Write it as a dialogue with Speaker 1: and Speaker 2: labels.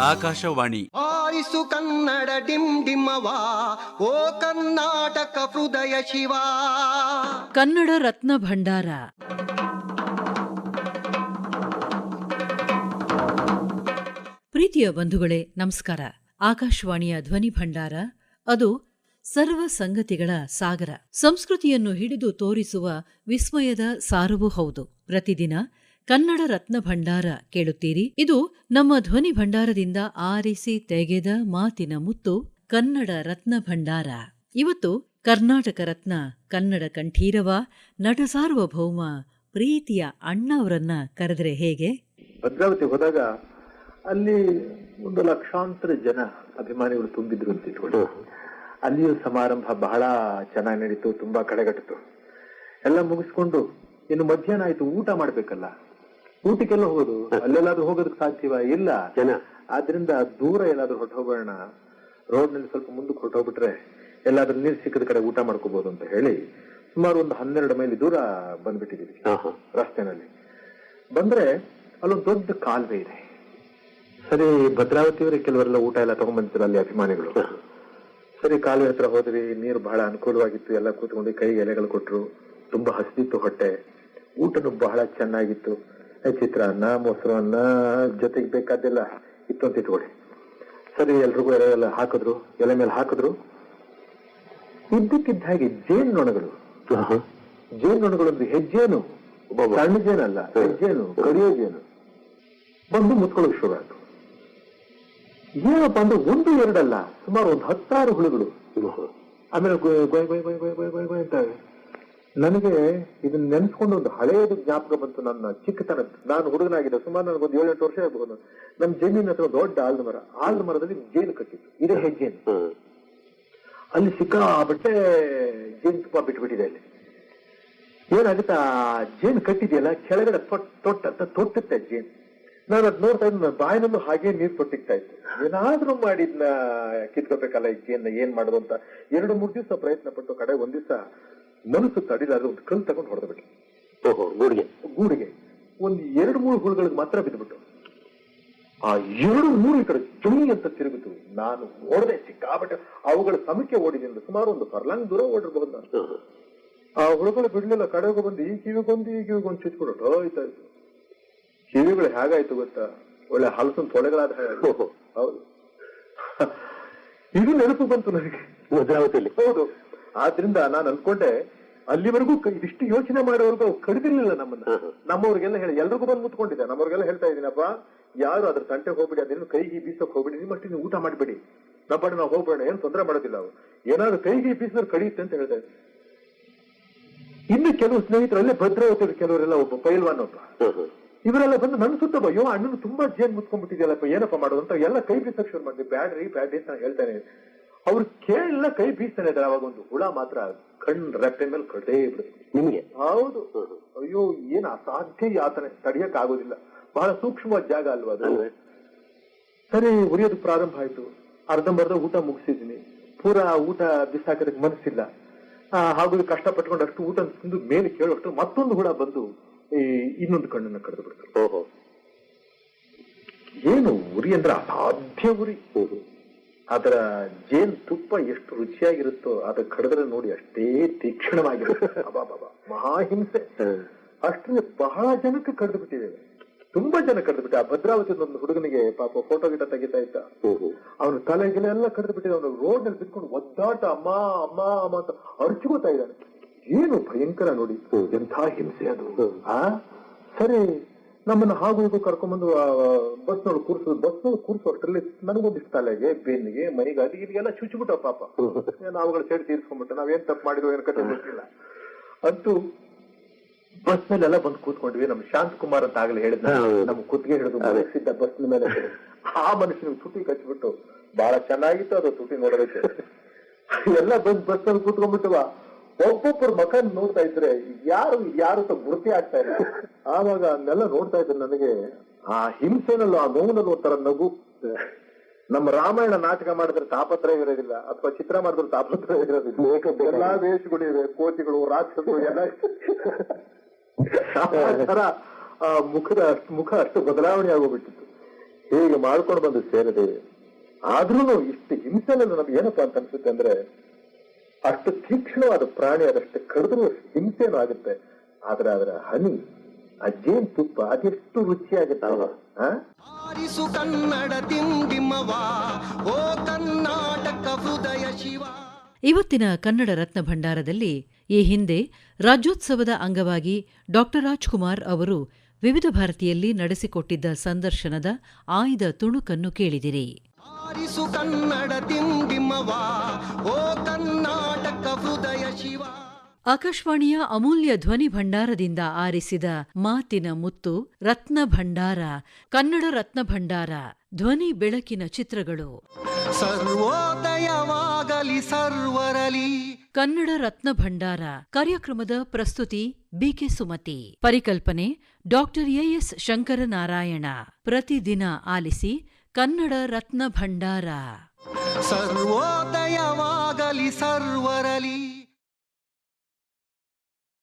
Speaker 1: ಆಕಾಶವಾಣಿ.
Speaker 2: ಆಯಿಸು ಕನ್ನಡ ಡಿಮ್ ಡಿಮ್ಮವಾ ಓ ಕರ್ನಾಟಕ ಹೃದಯ ಶಿವ.
Speaker 3: ಕನ್ನಡ ರತ್ನ ಭಂಡಾರ. ಪ್ರೀತಿಯ ಬಂಧುಗಳೇ ನಮಸ್ಕಾರ. ಆಕಾಶವಾಣಿಯ ಧ್ವನಿ ಭಂಡಾರ ಅದು ಸರ್ವ ಸಂಗತಿಗಳ ಸಾಗರ. ಸಂಸ್ಕೃತಿಯನ್ನು ಹಿಡಿದು ತೋರಿಸುವ ವಿಸ್ಮಯದ ಸಾರವೂ ಹೌದು. ಪ್ರತಿದಿನ ಕನ್ನಡ ರತ್ನ ಭಂಡಾರ ಕೇಳುತ್ತೀರಿ. ಇದು ನಮ್ಮ ಧ್ವನಿ ಭಂಡಾರದಿಂದ ಆರಿಸಿ ತೆಗೆದ ಮಾತಿನ ಮುತ್ತು ಕನ್ನಡ ರತ್ನ ಭಂಡಾರ. ಇವತ್ತು ಕರ್ನಾಟಕ ರತ್ನ ಕನ್ನಡ ಕಂಠೀರವ ನಟ ಸಾರ್ವಭೌಮ ಪ್ರೀತಿಯ ಅಣ್ಣ ಅವರನ್ನ ಕರೆದ್ರೆ ಹೇಗೆ?
Speaker 4: ಭದ್ರಾವತಿ ಹೋದಾಗ ಅಲ್ಲಿ ಒಂದು ಲಕ್ಷಾಂತರ ಜನ ಅಭಿಮಾನಿಗಳು ತುಂಬಿದ್ರು ಅಂತ ಇಟ್ಕೊಂಡು. ಅಲ್ಲಿಯೂ ಸಮಾರಂಭ ಬಹಳ ಚೆನ್ನಾಗಿ ನಡೀತು ತುಂಬಾ ಕಡೆಗಟ್ಟಿತು. ಎಲ್ಲ ಮುಗಿಸ್ಕೊಂಡು ಇನ್ನು ಮಧ್ಯಾಹ್ನ ಆಯ್ತು ಊಟ ಮಾಡ್ಬೇಕಲ್ಲ. ಊಟಕ್ಕೆಲ್ಲ ಹೋಗೋದು. ಅಲ್ಲೆಲ್ಲಾದ್ರೂ ಹೋಗೋದಕ್ಕೆ ಸಾಧ್ಯವ? ಇಲ್ಲ. ಜನ. ಆದ್ರಿಂದ ದೂರ ಎಲ್ಲಾದ್ರೂ ಹೊರಟು ಹೋಗೋಣ ರೋಡ್ನಲ್ಲಿ ಸ್ವಲ್ಪ ಮುಂದಕ್ಕೆ ಹೊರಟು ಹೋಗ್ಬಿಟ್ರೆ ಎಲ್ಲಾದ್ರೂ ನೀರ್ ಸಿಕ್ಕದ ಕಡೆ ಊಟ ಮಾಡ್ಕೋಬಹುದು ಅಂತ ಹೇಳಿ ಸುಮಾರು ಒಂದು ಹನ್ನೆರಡು ಮೈಲಿ ದೂರ ಬಂದ್ಬಿಟ್ಟಿದೀವಿ ರಸ್ತೆನಲ್ಲಿ. ಬಂದ್ರೆ ಅಲ್ಲೊಂದು ದೊಡ್ಡ ಕಾಲುವೆ ಇದೆ. ಸರಿ ಭದ್ರಾವತಿಯವರೇ ಕೆಲವರೆಲ್ಲ ಊಟ ಎಲ್ಲ ತಗೊಂಡ್ಬಂದಿದ್ರು ಅಲ್ಲಿ ಅಭಿಮಾನಿಗಳು. ಸರಿ ಕಾಲುವೆ ಹತ್ರ ಹೋದ್ವಿ. ನೀರು ಬಹಳ ಅನುಕೂಲವಾಗಿತ್ತು. ಎಲ್ಲ ಕೂತ್ಕೊಂಡು ಕೈಗೆ ಎಲೆಗಳು ಕೊಟ್ರು. ತುಂಬಾ ಹಸಿದಿತ್ತು ಹೊಟ್ಟೆ. ಊಟನು ಬಹಳ ಚೆನ್ನಾಗಿತ್ತು. ಚಿತ್ರಾನ್ನ ಮೊಸರನ್ನ ಜೊತೆಗೆ ಬೇಕಾದ್ದೆಲ್ಲ ಇತ್ತು ಅಂತ ಇಟ್ಕೊಳ್ಳಿ ಸರಿ ಎಲ್ರಿಗೂ ಎಲೆ ಎಲ್ಲ ಹಾಕಿದ್ರು ಎಲೆ ಮೇಲೆ ಹಾಕಿದ್ರು ಇದ್ದಕ್ಕಿದ್ದ ಹಾಗೆ ಜೇನು ನೊಣಗಳು ಜೇನು ನೊಣಗಳು ಅಂದ್ರೆ ಹೆಜ್ಜೇನು ಸಣ್ಣ ಜೇನಲ್ಲ ಹೆಜ್ಜೇನು ಕಡಿಯೋ ಜೇನು ಬಂದು ಮುತ್ಕೊಳ್ಳೋಕೆ ಶುರು ಆಯ್ತು ಏನಪ್ಪ ಅಂದ್ರೆ ಒಂದು ಎರಡಲ್ಲ ಸುಮಾರು ಒಂದು ಹತ್ತಾರು ಹುಳುಗಳು ಆಮೇಲೆ ಗೊಯ್ ಗೊಯ್ ಗೊಯ್ ಗೊಯ್ ಗೊಯ್ ಗೊಯ್ ಗೊಯ್ ಗೊಯ್ ಅಂತವೆ ನನಗೆ ಇದನ್ನ ನೆನ್ಸ್ಕೊಂಡು ಒಂದು ಹಳೆಯದು ಜ್ಞಾಪಕ ಬಂತು ನನ್ನ ಚಿಕ್ಕತನ ನಾನು ಹುಡುಗನಾಗಿದ್ದೆ ಸುಮಾರು ನನಗೊಂದು ಏಳೆಂಟು ವರ್ಷ ಆಗ್ಬೋದು ನಮ್ಮ ಜಮೀನ್ ಹತ್ರ ದೊಡ್ಡ ಆಲ್ದ ಮರ ಆಲ್ದ ಮರದಲ್ಲಿ ಜೇನು ಕಟ್ಟಿತ್ತು ಇದೇ ಹೆಜ್ಜೆ ಅಲ್ಲಿ ಸಿಕ್ಕಾಬಟ್ಟೆ ಜೇನು ತುಪ್ಪ ಬಿಟ್ಬಿಟ್ಟಿದೆ ಅಲ್ಲಿ. ಏನಾಗುತ್ತಾ? ಜೇನು ಕಟ್ಟಿದೆಯಲ್ಲ ಕೆಳಗಡೆ ತೊಟ್ ತೊಟ್ಟ ಅಂತ ತೊಟ್ಟುತ್ತೆ ಜೇನು. ನಾನು ಅದ್ ನೋಡ್ತಾ ಇದ್ದ ಬಾಯಿನಲ್ಲೂ ಹಾಗೆ ನೀರ್ ತೊಟ್ಟಿಗ್ತಾ ಇತ್ತು. ಏನಾದ್ರೂ ಮಾಡಿದ್ನ ಕಿತ್ಕೋಬೇಕಲ್ಲ ಈ ಜೇನ್ನ ಏನ್ ಮಾಡೋದು ಅಂತ. ಎರಡು ಮೂರು ದಿವಸ ಪ್ರಯತ್ನ ಪಟ್ಟು ಕಡೆ ಒಂದ್ ದಿವಸ ಮನಸ್ಸು ತಡಿಲಾದ್ರೆ ಒಂದು ಕಲ್ ತಗೊಂಡು ಹೊಡೆದು ಬಿಟ್ಟು ಓಹೋ ಗೂಡಿಗೆ. ಗೂಡಿಗೆ. ಒಂದ್ ಎರಡು ಮೂರು ಹುಳುಗಳಿಗೆ ಮಾತ್ರ ಬಿದ್ದುಬಿಟ್ಟು ಆ ಎರಡು ಮೂರು ಈ ಕಡೆ ಚುಣಿ ಅಂತ ತಿರುಗಿತು ನಾನು ಓಡದೆ ಸಿಕ್ಕಾಬಟ್ಟೆ ಅವುಗಳ ಸಮಕ್ಕೆ ಓಡಿದ್ರಿಂದ ಸುಮಾರು ಒಂದು ಪರ್ಲಾಂಗ್ ದೂರ ಓಡಿರ್ಬಹುದು ನಾನು. ಆ ಹುಳುಗಳು ಬಿಡ್ಲಿಲ್ಲ ಕಡೆಗೆ ಬಂದು ಈ ಕಿವಿಗೊಂದು ಈ ಕಿವಿಗೊಂದು ಚುಚ್ಕೊಂಡು ಹೋಯ್ತಾ ಇತ್ತು. ಕಿವಿಗಳು ಹೇಗಾಯ್ತು ಗೊತ್ತಾ? ಒಳ್ಳೆ ಹಲಸನ್ ತೊಳೆಗಳಾದ. ಹೌದು. ಇದು ನೆನಪು ಬಂತು ನನಗೆ. ಭದ್ರಾವತಿಯಲ್ಲಿ. ಹೌದು. ಆದ್ರಿಂದ ನಾನು ಅನ್ಕೊಂಡೆ ಅಲ್ಲಿವರೆಗೂ ಇಷ್ಟು ಇದಿಷ್ಟು ಯೋಚನೆ ಮಾಡೋರ್ಗು ಕಡಿದಿರ್ಲಿಲ್ಲ ನಮ್ಮನ್ನ. ನಮ್ಮವ್ರಿಗೆಲ್ಲ ಹೇಳಿ ಎಲ್ರಿಗೂ ಬಂದು ಮುತ್ಕೊಂಡಿದ್ದೆ. ನಮ್ಮವ್ರಿಗೆಲ್ಲ ಹೇಳ್ತಾ ಇದ್ದೀನಪ್ಪ ಯಾರು ಅದ್ರ ತಂಟೆ ಹೋಗ್ಬಿಡಿ ಅದೇನು ಕೈಗೆ ಬೀಸಕ್ ಹೋಗ್ಬಿಡಿ ನಿಮ್ಮಷ್ಟು ನೀವು ಊಟ ಮಾಡಿಬಿಡಿ. ನಮ್ಮ ನಾವು ಹೋಗ್ಬೇಡ ಏನ್ ತೊಂದರೆ ಮಾಡೋದಿಲ್ಲ ಅವ್ರು. ಏನಾದ್ರು ಕೈಗೆ ಬೀಸಿದ್ರೆ ಕಡಿಯುತ್ತೆ ಅಂತ ಹೇಳ್ತಾ ಇನ್ನು ಕೆಲವು ಸ್ನೇಹಿತರಲ್ಲೇ ಭದ್ರಾವತಿ ಕೆಲವರೆಲ್ಲ ಒಬ್ಬ ಪೈಲ್ವಾನ್ ಒಬ್ಬ. ಇವರೆಲ್ಲ ಬಂದು ನನ್ನ ಸುತ್ತ ಅಯ್ಯೋ ಅಣ್ಣನು ತುಂಬಾ ಜೇನ್ ಮುತ್ಕೊಂಡ್ಬಿಟ್ಟಿದ್ಯಲ್ಲಪ್ಪ ಏನಪ್ಪ ಮಾಡೋದು? ಅಂತ ಎಲ್ಲ ಕೈ ಬೀಸಕ್ ಶುರು ಮಾಡಿದ್ವಿ. ಬ್ಯಾಡ್ರಿ ಬ್ಯಾಡ್ರಿ ಅಂತ ಹೇಳ್ತಾನೆ ಅವ್ರು ಕೇಳಲ್ಲ ಕೈ ಬೀಸ್ತಾನೆ ಇದ್ದಾರೆ. ಅವಾಗ ಒಂದು ಹುಳ ಮಾತ್ರ ಕಣ್ ರೆಪ್ಪೆ ಮೇಲೆ ಕಡೇ ಬಿಡುತ್ತೆ. ನಿಮ್ಗೆ? ಹೌದು. ಅಯ್ಯೋ ಏನ್ ಅಸಾಧ್ಯ ಯಾತನೆ ತಡಿಯಕ್ ಆಗೋದಿಲ್ಲ. ಬಹಳ ಸೂಕ್ಷ್ಮವಾದ ಜಾಗ ಅಲ್ವಾ ಅದು? ಸರಿ ಉರಿಯೋದು ಪ್ರಾರಂಭ ಆಯ್ತು. ಅರ್ಧಂಬರ್ಧ ಊಟ ಮುಗಿಸಿದ್ದೀನಿ. ಪೂರಾ ಊಟ ಬಿಸಾಕೋದಕ್ಕೆ ಮನಸ್ಸಿಲ್ಲ. ಹಾಗೂ ಕಷ್ಟ ಪಟ್ಕೊಂಡು ಅಷ್ಟು ಊಟ ತಿಂದು ಮೇಲೆ ಕೇಳೋಷ್ಟು ಮತ್ತೊಂದು ಹುಳ ಬಂದು ಈ ಇನ್ನೊಂದು ಕಣ್ಣನ್ನ ಕಡ್ದು ಬಿಡ್ತಾರೆ ಏನು ಉರಿ ಅಂದ್ರೆ ಅಸಾಧ್ಯ ಉರಿ. ಅದರ ಜೇನ್ ತುಪ್ಪ ಎಷ್ಟು ರುಚಿಯಾಗಿರುತ್ತೋ ಅದ ಕಡಿದ್ರೆ ನೋಡಿ ಅಷ್ಟೇ ತೀಕ್ಷ್ಣವಾಗಿರುತ್ತೆ ಮಹಾಹಿಂಸೆ ಅಷ್ಟರಲ್ಲಿ ಬಹಳ ಜನಕ್ಕೆ ಕಡ್ದು ಬಿಟ್ಟಿದ್ದೇವೆ ತುಂಬಾ ಜನ ಕಡ್ದು ಬಿಟ್ಟ ಆ ಭದ್ರಾವತಿ ಒಂದು ಹುಡುಗನಿಗೆ ಪಾಪ ಫೋಟೋ ಗಿಟ ತೆಗಿತಾ ಇದ್ದ. ಅವನು ತಲೆಗಿಲೆ ಎಲ್ಲ ಕಡ್ದು ಬಿಟ್ಟಿದೆ. ಅವನು ರೋಡ್ನಲ್ಲಿ ಬಿಟ್ಕೊಂಡು ಒದ್ದಾಟ ಅಮ್ಮ ಅಮ್ಮ ಅಮ್ಮ ಅಂತ ಅರ್ಚ್ಕೋತಾ ಇದ್ದಾನೆ. ಏನು ಭಯಂಕರ ನೋಡಿ. ಎಂಥ ಹಿಂಸೆ ಅದು. ಆ? ಸರಿ. ನಮ್ಮನ್ನ ಹಾಗೂ ಹೀಗೂ ಕರ್ಕೊಂಡ್ಬಂದು ಬಸ್ ನೋಡಿ ಕೂರ್ಸು ಬಸ್ ನೋಡಿ ಕೂರ್ಸು ಅಷ್ಟರಲ್ಲಿ ನನಗೊಂದಿಷ್ಟು ತಲೆಗೆ ಬೆನ್ನಿಗೆ ಮೈಗೆ ಅದು ಇದೆಲ್ಲ ಚುಚ್ಚಿಬಿಟ್ಟ ಪಾಪ. ನಾವು ಅವುಗಳ ಸೈಡ್ ತೀರ್ಸ್ಕೊಂಡ್ಬಿಟ್ಟು ನಾವೇನ್ ತಪ್ಪು ಮಾಡಿದ್ವಿ ಏನ್ ಕತೆ ಗೊತ್ತಿಲ್ಲ. ಅಂತೂ ಬಸ್ ಮೇಲೆಲ್ಲ ಬಂದು ಕೂತ್ಕೊಂಡ್ವಿ. ನಮ್ ಶಾಂತ್ ಕುಮಾರ್ ಅಂತ ಆಗ್ಲಿ ಹೇಳಿದ್ನ. ನಮ್ ಕುತ್ತಿಗೆ ಹಿಡಿದು ಮಲಗಿಸಿದ್ದ ಬಸ್ ಮೇಲೆ ಆ ಮನುಷ್ಯನ ತುಟಿ ಕಚ್ಚಿಬಿಟ್ಟು ಬಹಳ ಚೆನ್ನಾಗಿತ್ತು ಅದು ತುಟಿ ನೋಡೋದಕ್ಕೆ. ಎಲ್ಲ ಬಂದ್ ಬಸ್ನಲ್ಲಿ ಕೂತ್ಕೊಂಡ್ಬಿಟ್ಟವ ಒಬ್ಬೊಬ್ಬರ ಮಕ ನೋಡ್ತಾ ಇದ್ರೆ ಯಾರು ಯಾರು ಗುರುತಿ ಆಗ್ತಾ ಇಲ್ಲ ಆವಾಗ ಅದನ್ನೆಲ್ಲ ನೋಡ್ತಾ ಇದ್ರೆ ನನಗೆ ಆ ಹಿಂಸೆನಲ್ಲೂ ಆ ನೋವಿನಲ್ಲೂ ಒಂಥರ ನಗು. ನಮ್ಮ ರಾಮಾಯಣ ನಾಟಕ ಮಾಡಿದ್ರೆ ತಾಪತ್ರ ಇರೋದಿಲ್ಲ ಅಥವಾ ಚಿತ್ರ ಮಾಡಿದ್ರೆ ತಾಪತ್ರ ಇರೋದಿಲ್ಲ. ಎಲ್ಲಾ ದೇಶಗಳು ಇವೆ ಕೋತಿಗಳು ರಾಕ್ಷಸರು ಎಲ್ಲ. ಆ ತರ ಆ ಮುಖದ ಮುಖ ಅಷ್ಟು ಬದಲಾವಣೆ ಆಗೋಗ್ಬಿಟ್ಟಿತ್ತು. ಹೀಗೆ ಮಾಡ್ಕೊಂಡು ಬಂದು ಸೇರದೆ. ಆದ್ರೂ ಇಷ್ಟು ಹಿಂಸೆನಲ್ಲಿ ನಮ್ಗೆ ಏನಪ್ಪಾ ಅಂತ ಅನ್ಸುತ್ತೆ ಅಂದ್ರೆ ಅಷ್ಟು ತೀಕ್ಷ್ಣವಾದ ಪ್ರಾಣಿ ಅದಷ್ಟು ಕಡಿದ್ರೂ ಹಿಂಸೆನೂ ಆಗುತ್ತೆ. ಆದ್ರೆ ಅದರ ಹನಿ ಆ ಜೇನ್ ತುಪ್ಪ ಅದೆಷ್ಟು ರುಚಿಯಾಗುತ್ತೆ.
Speaker 2: ಆರಿಸು ಕನ್ನಡ ಡಿಂಡಿಮವ ಓ ಕರ್ನಾಟಕ ಹೃದಯ ಶಿವ.
Speaker 3: ಇವತ್ತಿನ ಕನ್ನಡ ರತ್ನ ಭಂಡಾರದಲ್ಲಿ ಈ ಹಿಂದೆ ರಾಜ್ಯೋತ್ಸವದ ಅಂಗವಾಗಿ ಡಾ ರಾಜ್ಕುಮಾರ್ ಅವರು ವಿವಿಧ ಭಾರತಿಯಲ್ಲಿ ನಡೆಸಿಕೊಟ್ಟಿದ್ದ ಸಂದರ್ಶನದ ಆಯ್ದ ತುಣುಕನ್ನು ಕೇಳಿದಿರಿ.
Speaker 2: ಆರಿಸು ಕನ್ನಡ ತಿಂಡಿಮವಾ ಓ
Speaker 3: ಆಕಾಶವಾಣಿಯ ಅಮೂಲ್ಯ ಧ್ವನಿ ಭಂಡಾರದಿಂದ ಆರಿಸಿದ ಮಾತಿನ ಮುತ್ತು ರತ್ನ ಭಂಡಾರ ಕನ್ನಡ ರತ್ನ ಭಂಡಾರ ಧ್ವನಿ ಬೆಳಕಿನ ಚಿತ್ರಗಳು.
Speaker 2: ಸರ್ವೋದಯವಾಗಲಿ ಸರ್ವರಲಿ
Speaker 3: ಕನ್ನಡ ರತ್ನ ಭಂಡಾರ ಕಾರ್ಯಕ್ರಮದ ಪ್ರಸ್ತುತಿ ಬಿಕೆ ಸುಮತಿ. ಪರಿಕಲ್ಪನೆ ಡಾಕ್ಟರ್ ಎಎಸ್ ಶಂಕರನಾರಾಯಣ. ಪ್ರತಿದಿನ ಆಲಿಸಿ ಕನ್ನಡ ರತ್ನ ಭಂಡಾರ.
Speaker 2: ಸರ್ವೋದಯವಾಗಲಿ ಸರ್ವರಲಿ